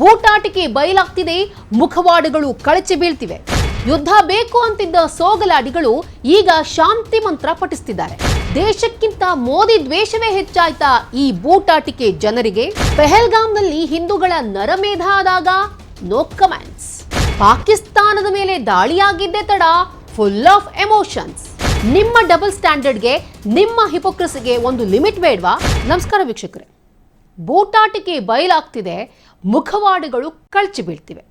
ಬೂಟಾಟಿಕೆ ಬಯಲಾಗ್ತಿದೆ, ಮುಖವಾಡಗಳು ಕಳಚಿ ಬೀಳ್ತಿವೆ. ಯುದ್ಧ ಬೇಕು ಅಂತಿದ್ದ ಸೋಗಲಾಡಿಗಳು ಈಗ ಶಾಂತಿ ಮಂತ್ರ ಪಠಿಸ್ತಿದ್ದಾರೆ. ದೇಶಕ್ಕಿಂತ ಮೋದಿ ದ್ವೇಷವೇ ಹೆಚ್ಚಾಯ್ತಾ ಈ ಬೂಟಾಟಿಕೆ ಜನರಿಗೆ? ಪೆಹಲ್ಗಾಮ್ನಲ್ಲಿ ಹಿಂದೂಗಳ ನರಮೇಧ ಆದಾಗ ನೋ ಕಮೆಂಟ್ಸ್. ಪಾಕಿಸ್ತಾನದ ಮೇಲೆ ದಾಳಿಯಾಗಿದ್ದೇ ತಡ ಫುಲ್ ಆಫ್ ಎಮೋಷನ್ಸ್ ನಿಮ್ಮ ಡಬಲ್ ಸ್ಟ್ಯಾಂಡರ್ಡ್ಗೆ ನಿಮ್ಮ ಹಿಪೋಕ್ರಸಿಗೆ ಒಂದು ಲಿಮಿಟ್ ಬೇಡ್ವಾ? ನಮಸ್ಕಾರ ವೀಕ್ಷಕರೇ. ಬೂಟಾಟಿಕೆ ಬಯಲಾಗ್ತಿದೆ ಮುಖವಾಡಗಳು ಕಳಚಿ ಬೀಳ್ತಿವೆ.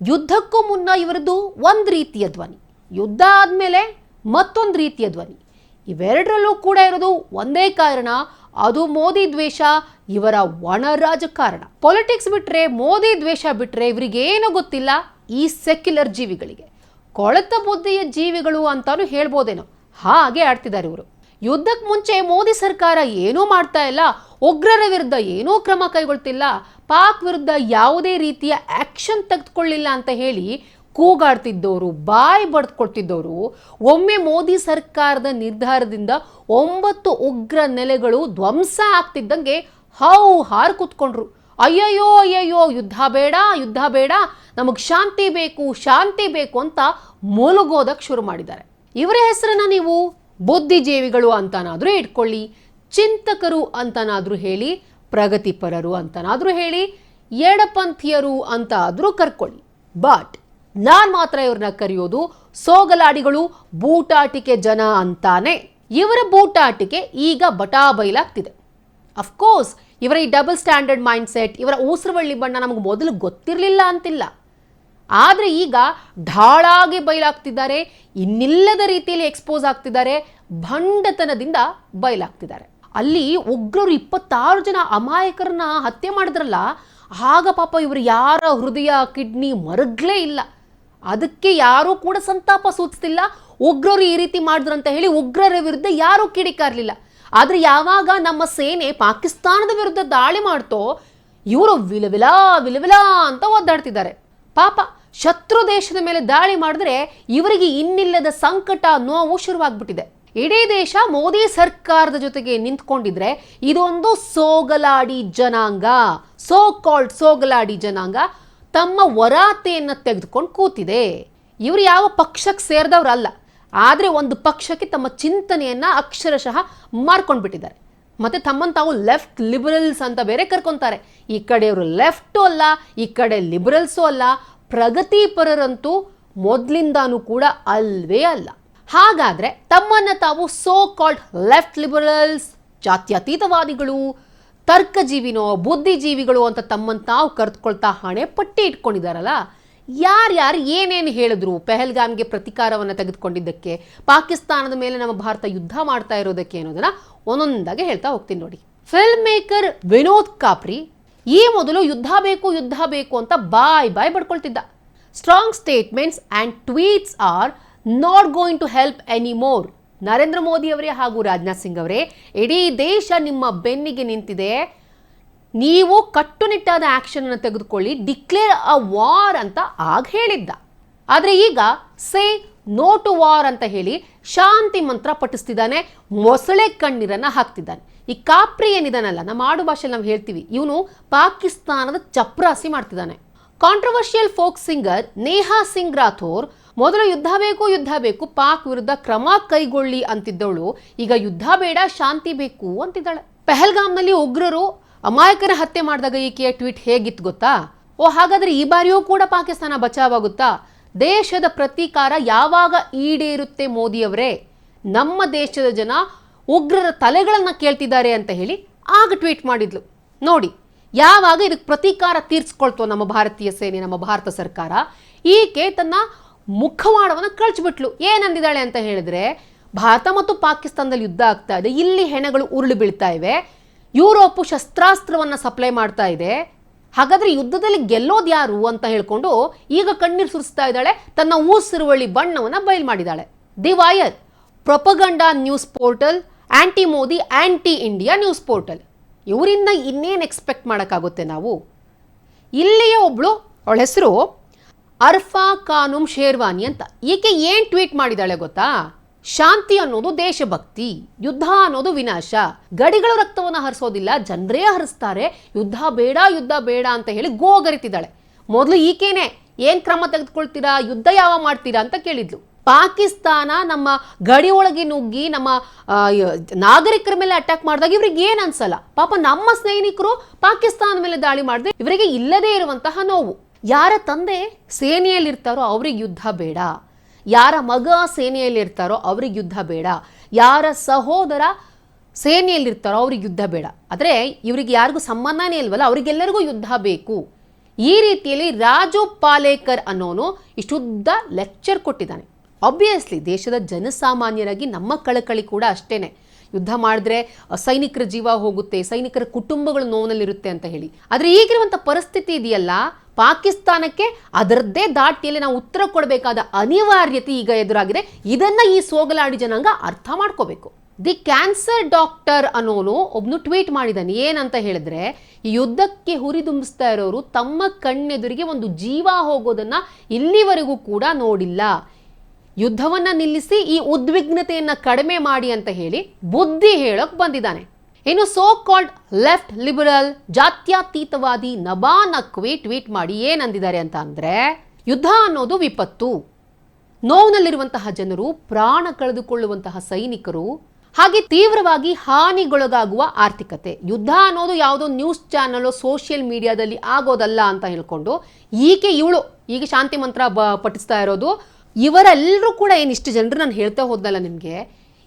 ಯುದ್ಧಕ್ಕೂ ಮುನ್ನ ಇವರದ್ದು ಒಂದು ರೀತಿಯ ಧ್ವನಿ, ಯುದ್ಧ ಆದಮೇಲೆ ಮತ್ತೊಂದು ರೀತಿಯ ಧ್ವನಿ. ಇವೆರಡರಲ್ಲೂ ಕೂಡ ಇರೋದು ಒಂದೇ ಕಾರಣ, ಅದು ಮೋದಿ ದ್ವೇಷ, ಇವರ ಒಣ ರಾಜಕಾರಣ. ಪೊಲಿಟಿಕ್ಸ್ ಬಿಟ್ಟರೆ ಮೋದಿ ದ್ವೇಷ ಬಿಟ್ಟರೆ ಇವರಿಗೇನು ಗೊತ್ತಿಲ್ಲ, ಈ ಸೆಕ್ಯುಲರ್ ಜೀವಿಗಳಿಗೆ. ಕೊಳೆತ ಬುದ್ಧಿಯ ಜೀವಿಗಳು ಅಂತಾನು ಹೇಳ್ಬೋದೇನೋ, ಹಾಗೆ ಆಡ್ತಿದ್ದಾರೆ ಇವರು. ಯುದ್ಧಕ್ಕೆ ಮುಂಚೆ ಮೋದಿ ಸರ್ಕಾರ ಏನೂ ಮಾಡ್ತಾ ಇಲ್ಲ, ಉಗ್ರರ ವಿರುದ್ಧ ಏನೂ ಕ್ರಮ ಕೈಗೊಳ್ತಿಲ್ಲ ಪಾಕ್ ವಿರುದ್ಧ ಯಾವುದೇ ರೀತಿಯ ಆಕ್ಷನ್ ತೆಗೆದುಕೊಳ್ಳಿಲ್ಲ ಅಂತ ಹೇಳಿ ಕೂಗಾಡ್ತಿದ್ದವರು, ಬಾಯಿ ಬಡ್ಕೊಳ್ತಿದ್ದವರು ಒಮ್ಮೆ ಮೋದಿ ಸರ್ಕಾರದ ನಿರ್ಧಾರದಿಂದ ಒಂಬತ್ತು ಉಗ್ರ ನೆಲೆಗಳು ಧ್ವಂಸ ಆಗ್ತಿದ್ದಂಗೆ ಹೌ ಹಾರು ಕೂತ್ಕೊಂಡ್ರು. ಅಯ್ಯಯ್ಯೋ ಅಯ್ಯಯ್ಯೋ, ಯುದ್ಧ ಬೇಡ ಯುದ್ಧ ಬೇಡ, ನಮಗೆ ಶಾಂತಿ ಬೇಕು ಶಾಂತಿ ಬೇಕು ಅಂತ ಮುಳುಗೋದಕ್ಕೆ ಶುರು ಮಾಡಿದ್ದಾರೆ. ಇವರ ಹೆಸರನ್ನ ನೀವು? ಬುದ್ಧಿಜೀವಿಗಳು ಅಂತನಾದರೂ ಇಟ್ಕೊಳ್ಳಿ, ಚಿಂತಕರು ಅಂತನಾದರೂ ಹೇಳಿ ಪ್ರಗತಿಪರರು ಅಂತನಾದ್ರೂ ಹೇಳಿ ಎಡಪಂಥೀಯರು ಅಂತ ಆದ್ರೂ ಕರ್ಕೊಳ್ಳಿ. ಬಟ್ ನಾನು ಮಾತ್ರ ಇವ್ರನ್ನ ಕರೆಯೋದು, ಸೋಗಲಾಡಿಗಳು ಬೂಟಾಟಿಕೆ ಜನ ಅಂತಾನೆ. ಇವರ ಬೂಟಾಟಿಕೆ ಈಗ ಬಟಾ ಬಟಾಬೈಲಾಗ್ತಿದೆ ಅಫ್ಕೋರ್ಸ್ ಇವರ ಈ ಡಬಲ್ ಸ್ಟ್ಯಾಂಡರ್ಡ್ ಮೈಂಡ್ ಸೆಟ್ ಇವರ ಊಸರವಳ್ಳಿ ಬಣ್ಣ ನಮಗೆ ಮೊದಲು ಗೊತ್ತಿರಲಿಲ್ಲ ಅಂತಿಲ್ಲ. ಆದರೆ ಈಗ ಢಾಳಾಗಿ ಬಯಲಾಗ್ತಿದ್ದಾರೆ ಇನ್ನಿಲ್ಲದ ರೀತಿಯಲ್ಲಿ ಎಕ್ಸ್ಪೋಸ್ ಆಗ್ತಿದ್ದಾರೆ, ಭಂಡತನದಿಂದ ಬಯಲಾಗ್ತಿದ್ದಾರೆ ಅಲ್ಲಿ ಉಗ್ರರು ಇಪ್ಪತ್ತಾರು ಜನ ಅಮಾಯಕರನ್ನ ಹತ್ಯೆ ಮಾಡಿದ್ರಲ್ಲ, ಆಗ ಪಾಪ ಇವರು ಯಾರ ಹೃದಯ, ಕಿಡ್ನಿ ಮರಗ್ಲೇ ಇಲ್ಲ. ಅದಕ್ಕೆ ಯಾರೂ ಕೂಡ ಸಂತಾಪ ಸೂಚಿಸ್ತಿಲ್ಲ. ಉಗ್ರರು ಈ ರೀತಿ ಮಾಡಿದ್ರು ಮಾಡಿದ್ರಂತ ಹೇಳಿ ಉಗ್ರರ ವಿರುದ್ಧ ಯಾರೂ ಕಿಡಿಕಾರ್ಲಿಲ್ಲ. ಆದರೆ ಯಾವಾಗ ನಮ್ಮ ಸೇನೆ ಪಾಕಿಸ್ತಾನದ ವಿರುದ್ಧ ದಾಳಿ ಮಾಡ್ತೋ, ಇವರು ವಿಲವಿಲ ವಿಲವಿಲ ಅಂತ ಒದ್ದಾಡ್ತಿದ್ದಾರೆ. ಪಾಪ ಶತ್ರು ದೇಶದ ಮೇಲೆ ದಾಳಿ ಮಾಡಿದ್ರೆ ಇವರಿಗೆ ಇನ್ನಿಲ್ಲದ ಸಂಕಟ, ನೋವು ಶುರುವಾಗ್ಬಿಟ್ಟಿದೆ. ಇಡೀ ದೇಶ ಮೋದಿ ಸರ್ಕಾರದ ಜೊತೆಗೆ ನಿಂತ್ಕೊಂಡಿದ್ರೆ ಇದೊಂದು ಸೋಗಲಾಡಿ ಜನಾಂಗ ಸೋ ಕಾಲ್ಡ್ ಸೋಗಲಾಡಿ ಜನಾಂಗ, ತಮ್ಮ ವರಾತೆಯನ್ನು ತೆಗೆದುಕೊಂಡು ಕೂತಿದೆ. ಇವರು ಯಾವ ಪಕ್ಷಕ್ಕೆ ಸೇರಿದವರಲ್ಲ, ಆದರೆ ಒಂದು ಪಕ್ಷಕ್ಕೆ ತಮ್ಮ ಚಿಂತನೆಯನ್ನು ಅಕ್ಷರಶಃ ಮಾರ್ಕೊಂಡ್ಬಿಟ್ಟಿದ್ದಾರೆ. ಮತ್ತು ತಮ್ಮನ್ನು ತಾವು ಲೆಫ್ಟ್ ಲಿಬರಲ್ಸ್ ಅಂತ ಬೇರೆ ಕರ್ಕೊತಾರೆ. ಈ ಕಡೆಯವರು ಲೆಫ್ಟು ಅಲ್ಲ, ಈ ಕಡೆ ಲಿಬರಲ್ಸು ಅಲ್ಲ, ಪ್ರಗತಿಪರರಂತೂ ಮೊದಲಿಂದಾನೂ ಕೂಡ ಅಲ್ವೇ ಅಲ್ಲ. ಹಾಗಾದ್ರೆ ತಮ್ಮನ್ನು ತಾವು ಸೋ ಕಾಲ್ಡ್ ಲೆಫ್ಟ್ ಲಿಬರಲ್ಸ್ ಜಾತ್ಯತೀತವಾದಿಗಳು, ತರ್ಕಜೀವಿನೋ, ಬುದ್ಧಿಜೀವಿಗಳು ಅಂತ ತಮ್ಮನ್ನು ತಾವು ಕರೆದುಕೊಳ್ತಾ ಹಣೆ ಪಟ್ಟಿ ಇಟ್ಕೊಂಡಿದ್ದಾರಲ್ಲ, ಯಾರ್ಯಾರು ಏನೇನು ಹೇಳಿದ್ರು ಪೆಹಲ್ಗಾಮ್ಗೆ ಪ್ರತೀಕಾರವನ್ನು ತೆಗೆದುಕೊಂಡಿದ್ದಕ್ಕೆ, ಪಾಕಿಸ್ತಾನದ ಮೇಲೆ ನಮ್ಮ ಭಾರತ ಯುದ್ಧ ಮಾಡ್ತಾ ಇರೋದಕ್ಕೆ ಅನ್ನೋದನ್ನು ಒಂದೊಂದಾಗಿ ಹೇಳ್ತಾ ಹೋಗ್ತೀನಿ ನೋಡಿ. ಫಿಲ್ಮ್ ಮೇಕರ್ ವಿನೋದ್ ಕಾಪ್ರಿ ಈ ಮೊದಲು ಯುದ್ಧ ಬೇಕು ಯುದ್ಧ ಬೇಕು ಅಂತ ಬಾಯ್ ಬಾಯ್ ಬಡ್ಕೊಳ್ತಿದ್ದ. Strong statements and tweets are not going to help any more Narendra Modi ಅವರೇ ಹಾಗೂ ರಾಜನಾಥ್ ಸಿಂಗ್ ಅವರೇ, ಇಡೀ ದೇಶ ನಿಮ್ಮ ಬೆನ್ನಿಗೆ ನಿಂತಿದೆ. ನೀವು ಕಟ್ಟುನಿಟ್ಟಾದ ಆಕ್ಷನ್ ಅನ್ನು ತೆಗೆದುಕೊಳ್ಳಿ ಡಿಕ್ಲೇರ್ ಅ ವಾರ್ ಅಂತ ಆಗ ಹೇಳಿದ್ದ. ಆದರೆ ಈಗ ಸೇ ನೋ ಟು ವಾರ್ ಅಂತ ಹೇಳಿ ಶಾಂತಿ ಮಂತ್ರ ಪಠಿಸ್ತಿದ್ದಾನೆ, ಮೊಸಳೆ ಕಣ್ಣೀರನ್ನು ಹಾಕ್ತಿದ್ದಾನೆ. ಈ ಕಾಪ್ರಿ ಏನಿದಾನಲ್ಲ, ನಮ್ಮ ಆಡು ಭಾಷೆಯಲ್ಲಿ ನಾವು ಹೇಳ್ತೀವಿ, ಇವನು ಪಾಕಿಸ್ತಾನದ ಚಪ್ರಾಸಿ ಮಾಡ್ತಿದ್ದಾನೆ. Controversial folk singer Neha Singh Rathore ಮೊದಲು ಯುದ್ಧ ಬೇಕು ಯುದ್ಧ ಬೇಕು, ಪಾಕ್ ವಿರುದ್ಧ ಕ್ರಮ ಕೈಗೊಳ್ಳಿ ಅಂತಿದ್ದವಳು. ಈಗ ಯುದ್ಧ ಬೇಡ, ಶಾಂತಿ ಬೇಕು ಅಂತಿದ್ದಾಳೆ. ಪೆಹಲ್ಗಾಮ್ನಲ್ಲಿ ಉಗ್ರರು ಅಮಾಯಕರ ಹತ್ಯೆ ಮಾಡಿದಾಗ ಈಕೆಯ ಟ್ವೀಟ್ ಹೇಗಿತ್ತು ಗೊತ್ತಾ? ಓ, ಹಾಗಾದ್ರೆ ಈ ಬಾರಿಯೂ ಕೂಡ ಪಾಕಿಸ್ತಾನ ಬಚಾವಾಗುತ್ತಾ? ದೇಶದ ಪ್ರತೀಕಾರ ಯಾವಾಗ ಈಡೇರುತ್ತೆ ಮೋದಿಯವರೇ? ನಮ್ಮ ದೇಶದ ಜನ ಉಗ್ರರ ತಲೆಗಳನ್ನು ಕೇಳ್ತಿದ್ದಾರೆ ಅಂತ ಹೇಳಿ ಆಗ ಟ್ವೀಟ್ ಮಾಡಿದ್ಲು. ನೋಡಿ, ಯಾವಾಗ ಇದಕ್ಕೆ ಪ್ರತೀಕಾರ ತೀರ್ಸ್ಕೊಳ್ತೋ ನಮ್ಮ ಭಾರತೀಯ ಸೇನೆ, ನಮ್ಮ ಭಾರತ ಸರ್ಕಾರ, ಈಕೆ ತನ್ನ ಮುಖವಾಡವನ್ನು ಕಳ್ಚಿಬಿಟ್ಲು. ಏನಂದಿದ್ದಾಳೆ ಅಂತ ಹೇಳಿದ್ರೆ, ಭಾರತ ಮತ್ತು ಪಾಕಿಸ್ತಾನದಲ್ಲಿ ಯುದ್ಧ ಆಗ್ತಾ ಇದೆ, ಇಲ್ಲಿ ಹೆಣಗಳು ಉರುಳು ಬೀಳ್ತಾ ಇವೆ, ಯುರೋಪು ಶಸ್ತ್ರಾಸ್ತ್ರವನ್ನ ಸಪ್ಲೈ ಮಾಡ್ತಾ ಇದೆ, ಹಾಗಾದ್ರೆ ಯುದ್ಧದಲ್ಲಿ ಗೆಲ್ಲೋದು ಯಾರು ಅಂತ ಹೇಳ್ಕೊಂಡು ಈಗ ಕಣ್ಣೀರು ಸುರಿಸ್ತಾ ಇದ್ದಾಳೆ, ತನ್ನ ಊಸಿರುವಳಿ ಬಣ್ಣವನ್ನ ಬಯಲು ಮಾಡಿದ್ದಾಳೆ. The Wire, propaganda news portal, anti Modi, anti India news portal. ಇವರಿಂದ ಇನ್ನೇನು ಎಕ್ಸ್ಪೆಕ್ಟ್ ಮಾಡೋಕ್ಕಾಗುತ್ತೆ ನಾವು? ಇಲ್ಲಿಯೇ ಒಬ್ಳು, ಅವಳ ಹೆಸರು ಅರ್ಫಾ ಖಾನುಮ್ ಶೇರ್ವಾನಿ ಅಂತ. ಈಕೆ ಏನು ಟ್ವೀಟ್ ಮಾಡಿದಾಳೆ ಗೊತ್ತಾ? ಶಾಂತಿ ಅನ್ನೋದು ದೇಶಭಕ್ತಿ, ಯುದ್ಧ ಅನ್ನೋದು ವಿನಾಶ. ಗಡಿಗಳು ರಕ್ತವನ್ನು ಹರಿಸೋದಿಲ್ಲ, ಜನರೇ ಹರಿಸ್ತಾರೆ. ಯುದ್ಧ ಬೇಡ ಯುದ್ಧ ಬೇಡ ಅಂತ ಹೇಳಿ ಗೋಗರಿತಿದ್ದಾಳೆ ಮೊದಲು ಈಕೇನೆ ಏನ್ ಕ್ರಮ ತೆಗೆದುಕೊಳ್ತೀರಾ, ಯುದ್ಧ ಯಾವ ಮಾಡ್ತೀರಾ ಅಂತ ಕೇಳಿದ್ಲು. ಪಾಕಿಸ್ತಾನ ನಮ್ಮ ಗಡಿ ಒಳಗೆ ನುಗ್ಗಿ ನಮ್ಮ ನಾಗರಿಕರ ಮೇಲೆ ಅಟ್ಯಾಕ್ ಮಾಡಿದಾಗ ಇವ್ರಿಗೆ ಏನು ಅನ್ಸಲ್ಲ? ಪಾಪ ನಮ್ಮ ಸೈನಿಕರು ಪಾಕಿಸ್ತಾನ ಮೇಲೆ ದಾಳಿ ಮಾಡಿದ್ರೆ ಇವರಿಗೆ ಇಲ್ಲದೇ ಇರುವಂತಹ ನೋವು. ಯಾರ ತಂದೆ ಸೇನೆಯಲ್ಲಿರ್ತಾರೋ ಅವ್ರಿಗೆ ಯುದ್ಧ ಬೇಡ. ಯಾರ ಮಗ ಸೇನೆಯಲ್ಲಿರ್ತಾರೋ ಅವ್ರಿಗೆ ಯುದ್ಧ ಬೇಡ. ಯಾರ ಸಹೋದರ ಸೇನೆಯಲ್ಲಿರ್ತಾರೋ ಅವ್ರಿಗೆ ಯುದ್ಧ ಬೇಡ. ಆದರೆ ಇವರಿಗೆ ಯಾರಿಗೂ ಸಂಬಂಧನೇ ಇಲ್ವಲ್ಲ, ಅವರಿಗೆಲ್ಲರಿಗೂ ಯುದ್ಧ ಬೇಕು. ಈ ರೀತಿಯಲ್ಲಿ ರಾಜು ಪಾಲೇಕರ್ ಅನ್ನೋನು ಇಷ್ಟುದ್ದ ಲೆಕ್ಚರ್ ಕೊಟ್ಟಿದ್ದಾನೆ. ಆಬ್ವಿಯಸ್ಲಿ ದೇಶದ ಜನಸಾಮಾನ್ಯರಾಗಿ ನಮ್ಮ ಕಳಕಳಿ ಕೂಡ ಅಷ್ಟೇ ಯುದ್ಧ ಮಾಡಿದ್ರೆ ಸೈನಿಕರ ಜೀವ ಹೋಗುತ್ತೆ, ಸೈನಿಕರ ಕುಟುಂಬಗಳು ನೋವಿನಲ್ಲಿರುತ್ತೆ ಅಂತ ಹೇಳಿ. ಆದರೆ ಈಗಿರುವಂಥ ಪರಿಸ್ಥಿತಿ ಇದೆಯಲ್ಲ ಪಾಕಿಸ್ತಾನಕ್ಕೆ ಅದರದ್ದೇ ದಾಟಿಯಲ್ಲಿ ನಾವು ಉತ್ತರ ಕೊಡಬೇಕಾದ ಅನಿವಾರ್ಯತೆ ಈಗ ಎದುರಾಗಿದೆ. ಇದನ್ನ ಈ ಸೋಗಲಾಡಿ ಜನಾಂಗ ಅರ್ಥ ಮಾಡ್ಕೋಬೇಕು. ದಿ ಕ್ಯಾನ್ಸರ್ ಡಾಕ್ಟರ್ ಅನ್ನೋನು ಒಬ್ನು ಟ್ವೀಟ್ ಮಾಡಿದ್ದಾನೆ ಏನಂತ ಹೇಳಿದ್ರೆ ಯುದ್ಧಕ್ಕೆ ಹುರಿದುಂಬಿಸ್ತಾ ಇರೋರು ತಮ್ಮ ಕಣ್ಣೆದುರಿಗೆ ಒಂದು ಜೀವ ಹೋಗೋದನ್ನ ಇಲ್ಲಿವರೆಗೂ ಕೂಡ ನೋಡಿಲ್ಲ. ಯುದ್ಧವನ್ನ ನಿಲ್ಲಿಸಿ ಈ ಉದ್ವಿಗ್ನತೆಯನ್ನು ಕಡಿಮೆ ಮಾಡಿ ಅಂತ ಹೇಳಿ ಬುದ್ಧಿ ಹೇಳೋಕೆ ಬಂದಿದ್ದಾನೆ. ಇನ್ನು ಸೋ ಕಾಲ್ಡ್ ಲೆಫ್ಟ್ ಲಿಬರಲ್ ಜಾತ್ಯತೀತವಾದಿ ನಬಾ ನಕ್ವಿ ಟ್ವೀಟ್ ಮಾಡಿ ಏನಂದಿದ್ದಾರೆ ಅಂತ ಅಂದರೆ, ಯುದ್ಧ ಅನ್ನೋದು ವಿಪತ್ತು. ನೋವಿನಲ್ಲಿರುವಂತಹ ಜನರು, ಪ್ರಾಣ ಕಳೆದುಕೊಳ್ಳುವಂತಹ ಸೈನಿಕರು, ಹಾಗೆ ತೀವ್ರವಾಗಿ ಹಾನಿಗೊಳಗಾಗುವ ಆರ್ಥಿಕತೆ. ಯುದ್ಧ ಅನ್ನೋದು ಯಾವುದೋ ನ್ಯೂಸ್ ಚಾನಲ್ ಸೋಷಿಯಲ್ ಮೀಡಿಯಾದಲ್ಲಿ ಆಗೋದಲ್ಲ ಅಂತ ಹೇಳ್ಕೊಂಡು, ಈಕೆ ಇವಳು, ಈಗ ಶಾಂತಿ ಮಂತ್ರ ಬ ಪಠಿಸ್ತಾ ಇರೋದು ಇವರೆಲ್ಲರೂ ಕೂಡ ಏನಿಷ್ಟು ಜನರು ನಾನು ಹೇಳ್ತಾ ಹೋದ್ನಲ್ಲ ನಿಮಗೆ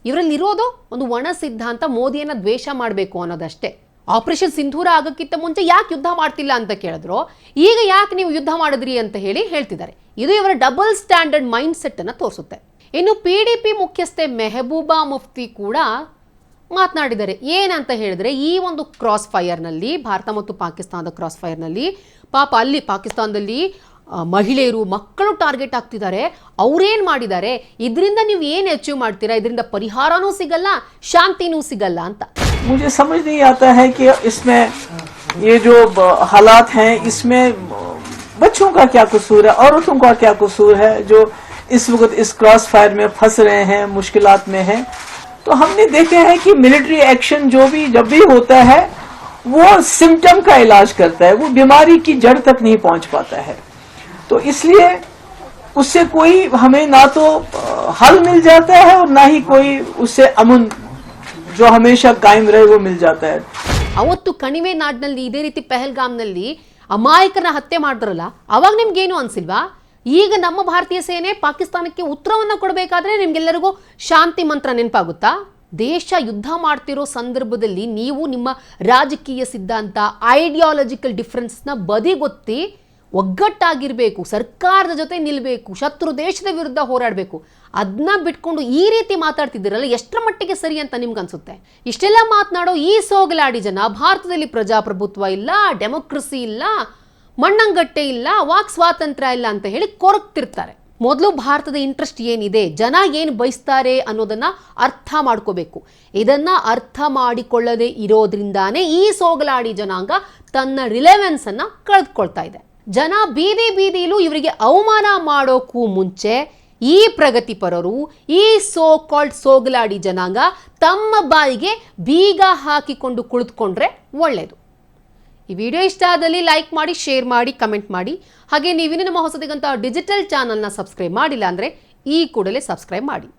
ಇವರಲ್ಲಿ ಇರೋದು ಒಂದು ಒಣ ಸಿದ್ಧಾಂತ ಮೋದಿಯನ್ನು ದ್ವೇಷ ಮಾಡಬೇಕು ಅನ್ನೋದಷ್ಟೇ. ಆಪರೇಷನ್ ಸಿಂಧೂರ ಆಗೋಕ್ಕಿಂತ ಮುಂಚೆ ಯಾಕೆ ಯುದ್ಧ ಮಾಡ್ತಿಲ್ಲ ಅಂತ ಕೇಳಿದ್ರು? ಈಗ ಯಾಕೆ ನೀವು ಯುದ್ಧ ಮಾಡಿದ್ರಿ ಅಂತ ಹೇಳಿ ಹೇಳ್ತಿದ್ದಾರೆ. ಇದು ಇವರ ಡಬಲ್ ಸ್ಟ್ಯಾಂಡರ್ಡ್ ಮೈಂಡ್ ಸೆಟ್ ಅನ್ನ ತೋರಿಸುತ್ತೆ. ಇನ್ನು ಪಿ ಡಿ ಪಿ ಮುಖ್ಯಸ್ಥೆ ಮೆಹಬೂಬಾ ಮುಫ್ತಿ ಕೂಡ ಮಾತನಾಡಿದ್ದಾರೆ. ಏನಂತ ಹೇಳಿದ್ರೆ ಈ ಒಂದು ಕ್ರಾಸ್ ಫೈರ್ನಲ್ಲಿ ಭಾರತ ಮತ್ತು ಪಾಕಿಸ್ತಾನದ ಕ್ರಾಸ್ ಫೈರ್ನಲ್ಲಿ ಪಾಪ ಅಲ್ಲಿ, ಪಾಕಿಸ್ತಾನದಲ್ಲಿ ಮಹಿಳೆಯರು ಮಕ್ಕಳು ಟಾರ್ಗೆಟ್ ಆಗ್ತಿದ್ದಾರೆ ಅವ್ರೇನ್ ಮಾಡಿದ್ದಾರೆ ಇದರಿಂದ ನೀವು ಏನು ಅಚೀವ್ ಮಾಡ್ತೀರಾ ಇದರಿಂದ ಪರಿಹಾರನೂ ಸಿಗಲ್ಲ ಶಾಂತಿನೂ ಸಿಗಲ್ಲ ಅಂತ मुझे समझ नहीं आता है कि इसमें ये जो ब- हालात हैं इसमें बच्चों का क्या कसूर है औरतों का क्या कसूर है जो इस वक्त इस क्रॉस फायर में फंस रहे हैं मुश्किलात में हैं तो हमने देखे हैं कि मिलिट्री एक्शन जो भी जब भी होता है वो सिम्टम का इलाज करता है वो बीमारी की जड़ तक नहीं पहुंच पाता है तो इसलिए उससे कोई हमें ना तो अ, हल मिल जाता है और ना ही कोई उससे अमन जो हमेशा कायम रहे वो मिल जाता है ಅವತ್ತು ಕಣಿವೆ ನಾಡಿನಲ್ಲಿ ಇದೇ ರೀತಿ ಪೆಹಲ್ಗಾಮ್ನಲ್ಲಿ ಅಮಾಯಕನ ಹತ್ಯೆ ಮಾಡಿದ್ರಲ್ಲ ಅವಾಗ ನಿಮ್ಗೇನು ಅನ್ಸಿಲ್ವಾ ಈಗ ನಮ್ಮ ಭಾರತೀಯ ಸೇನೆ ಪಾಕಿಸ್ತಾನಕ್ಕೆ ಉತ್ತರವನ್ನ ಕೊಡಬೇಕಾದ್ರೆ ನಿಮ್ಗೆಲ್ಲರಿಗೂ ಶಾಂತಿ ಮಂತ್ರ ನೆನಪಾಗುತ್ತಾ ದೇಶ ಯುದ್ಧ ಮಾಡ್ತಿರೋ ಸಂದರ್ಭದಲ್ಲಿ ನೀವು ನಿಮ್ಮ ರಾಜಕೀಯ ಸಿದ್ಧಾಂತ ಐಡಿಯಾಲಜಿಕಲ್ ಡಿಫ್ರೆನ್ಸ್ನ ಬದಿಗೊತ್ತಿ ಒಗ್ಗಟ್ಟಾಗಿರ್ಬೇಕು, ಸರ್ಕಾರದ ಜೊತೆ ನಿಲ್ಲಬೇಕು ಶತ್ರು ದೇಶದ ವಿರುದ್ಧ ಹೋರಾಡಬೇಕು. ಅದನ್ನ ಬಿಟ್ಕೊಂಡು ಈ ರೀತಿ ಮಾತಾಡ್ತಿದ್ದೀರಲ್ಲ, ಎಷ್ಟರ ಮಟ್ಟಿಗೆ ಸರಿ ಅಂತ ನಿಮ್ಗನ್ಸುತ್ತೆ? ಇಷ್ಟೆಲ್ಲ ಮಾತನಾಡೋ ಈ ಸೋಗಲಾಡಿ ಜನ, ಭಾರತದಲ್ಲಿ ಪ್ರಜಾಪ್ರಭುತ್ವ ಇಲ್ಲ, ಡೆಮೋಕ್ರಸಿ ಇಲ್ಲ, ಮಣ್ಣಂಗಟ್ಟೆ ಇಲ್ಲ, ವಾಕ್ ಸ್ವಾತಂತ್ರ್ಯ ಇಲ್ಲ ಅಂತ ಹೇಳಿ ಕೊರಕ್ತಿರ್ತಾರೆ ಮೊದಲು ಭಾರತದ ಇಂಟ್ರೆಸ್ಟ್ ಏನಿದೆ, ಜನ ಏನು ಬಯಸ್ತಾರೆ ಅನ್ನೋದನ್ನು ಅರ್ಥ ಮಾಡ್ಕೋಬೇಕು. ಇದನ್ನು ಅರ್ಥ ಮಾಡಿಕೊಳ್ಳದೆ ಇರೋದ್ರಿಂದಾನೇ ಈ ಸೋಗಲಾಡಿ ಜನಾಂಗ ತನ್ನ ರಿಲೆವೆನ್ಸನ್ನು ಕಳೆದುಕೊಳ್ತಾ ಇದೆ. ಜನ ಬೀದಿ ಬೀದಿಲೂ ಇವರಿಗೆ ಅವಮಾನ ಮಾಡೋಕ್ಕೂ ಮುಂಚೆ ಈ ಪ್ರಗತಿಪರರು, ಈ ಸೋ ಕಾಲ್ಡ್ ಸೋಗಲಾಡಿ ಜನಾಂಗ ತಮ್ಮ ಬಾಯಿಗೆ ಬೀಗ ಹಾಕಿಕೊಂಡು ಕುಳಿತುಕೊಂಡ್ರೆ ಒಳ್ಳೆಯದು ಈ ವಿಡಿಯೋ ಇಷ್ಟ ಆದಲ್ಲಿ ಲೈಕ್ ಮಾಡಿ, ಶೇರ್ ಮಾಡಿ, ಕಮೆಂಟ್ ಮಾಡಿ. ಹಾಗೆ ನೀವಿನ್ನು ನಮ್ಮ ಹೊಸದಿಗಂತ ಡಿಜಿಟಲ್ ಚಾನಲ್ನ ಸಬ್ಸ್ಕ್ರೈಬ್ ಮಾಡಿಲ್ಲ ಅಂದರೆ ಈ ಕೂಡಲೇ ಸಬ್ಸ್ಕ್ರೈಬ್ ಮಾಡಿ.